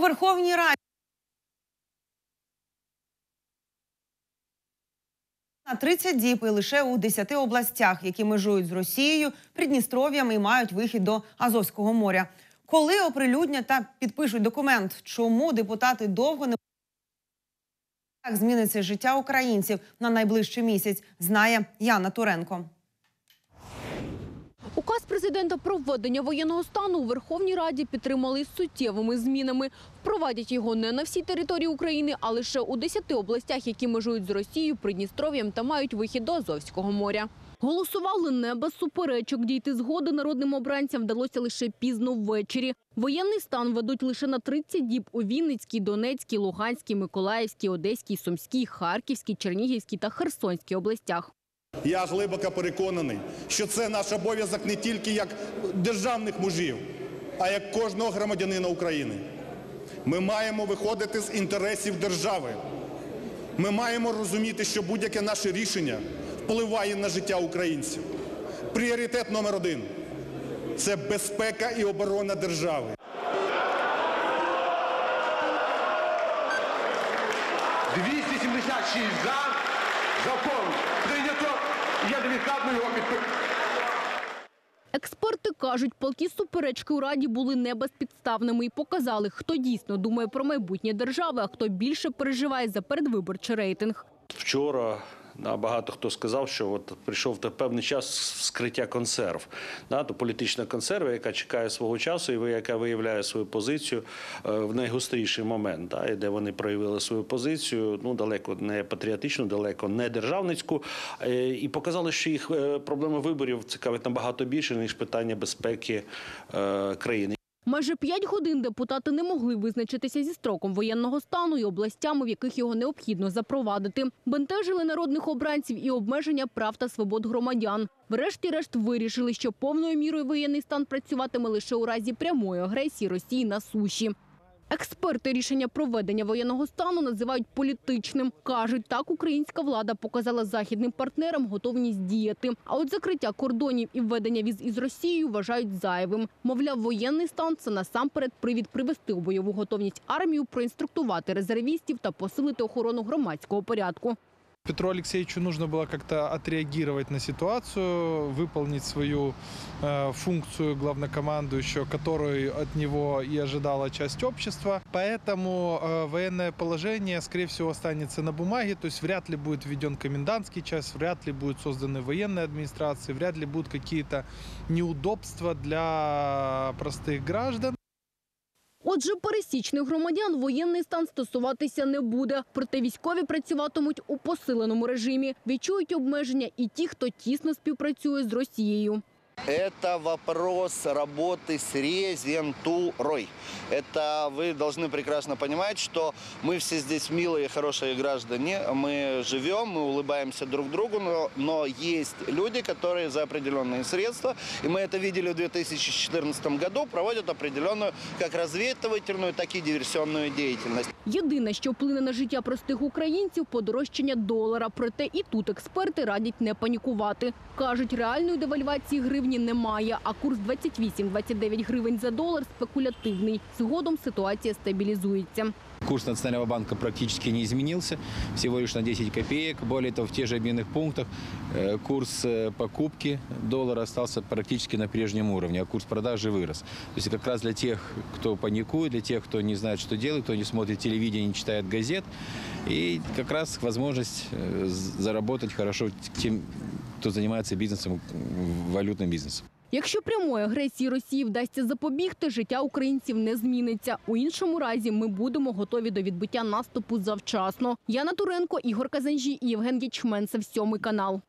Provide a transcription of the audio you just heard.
Верховній Раді на 30 діб і лише у 10 областях, які межують з Росією, Придністров'ям і мають вихід до Азовського моря. Коли оприлюднять та підпишуть документ, чому депутати довго не як зміниться життя українців на найближчий місяць, знає Яна Туренко. Президента про введення воєнного стану у Верховній Раді підтримали суттєвими змінами. Впровадять його не на всій території України, а лише у 10 областях, які межують з Росією, Придністров'ям та мають вихід до Азовського моря. Голосували не без суперечок. Дійти згоди народним обранцям вдалося лише пізно ввечері. Воєнний стан ведуть лише на 30 діб у Вінницькій, Донецькій, Луганській, Миколаївській, Одеській, Сумській, Харківській, Чернігівській та Херсонській областях. Я глибоко переконаний, що це наш обов'язок не тільки як державних мужів, а як кожного громадянина України. Ми маємо виходити з інтересів держави. Ми маємо розуміти, що будь-яке наше рішення впливає на життя українців. Пріоритет номер один це безпека і оборона держави. 276 за. Закон прийнято. Я невідкладно його підписую. Експерти кажуть, палкі суперечки у раді були не безпідставними і показали, хто дійсно думає про майбутнє держави, а хто більше переживає за передвиборчий рейтинг. Вчора да, багато хто сказав, що от прийшов певний час скриття консерв. То політична консерва, яка чекає свого часу, і яка виявляє свою позицію е, в найгостріший момент, де вони проявили свою позицію, ну далеко не патріотичну, далеко не державницьку, е, і показали, що їх е, проблеми виборів цікавить набагато більше ніж питання безпеки країни. Майже п'ять годин депутати не могли визначитися зі строком воєнного стану і областями, в яких його необхідно запровадити. Бентежили народних обранців і обмеження прав та свобод громадян. Врешті-решт вирішили, що повною мірою воєнний стан працюватиме лише у разі прямої агресії Росії на суші. Експерти рішення проведення воєнного стану називають політичним. Кажуть, так українська влада показала західним партнерам готовність діяти. А от закриття кордонів і введення віз із Росією вважають зайвим. Мовляв, воєнний стан це насамперед привід привести у бойову готовність армію, проінструктувати резервістів та посилити охорону громадського порядку. Петру Алексеевичу нужно было как-то отреагировать на ситуацию, выполнить свою э, функцию главнокомандующего, которую от него и ожидала часть общества. Поэтому э, военное положение, скорее всего, останется на бумаге, то есть вряд ли будет введен комендантский час, вряд ли будут созданы военные администрации, вряд ли будут какие-то неудобства для простых граждан. Отже, пересічних громадян воєнний стан стосуватися не буде. Проте військові працюватимуть у посиленому режимі. Відчують обмеження і ті, хто тісно співпрацює з Росією. Это вопрос работы с резентурой. Это вы должны прекрасно понимать, что мы все здесь милые, хорошие граждане. Мы живем, мы улыбаемся друг другу, но, но есть люди, которые за определенные средства, и мы это видели в 2014 году, проводят определенную как разведывательную, так и диверсионную деятельность. Єдине, що вплине на життя простих українців – подорожчання долара. Проте і тут експерти радять не панікувати. Кажуть, реальної девальвації гривні немає, а курс 28-29 гривень за долар спекулятивний. Згодом ситуація стабілізується. Курс Национального банка практически не изменился, всего лишь на 10 копеек. Более того, в тех же обменных пунктах э, курс э, покупки доллара остался практически на прежнем уровне, а курс продажи вырос. То есть как раз для тех, кто паникует, для тех, кто не знает, что делать, кто не смотрит телевидение, не читает газет, и как раз возможность э, заработать хорошо тем, кто занимается бизнесом, валютным бизнесом. Якщо прямої агресії Росії вдасться запобігти, життя українців не зміниться. У іншому разі ми будемо готові до відбиття наступу завчасно. Яна Туренко, Ігор Казанжі і Євген Ячменцев, сьомий канал.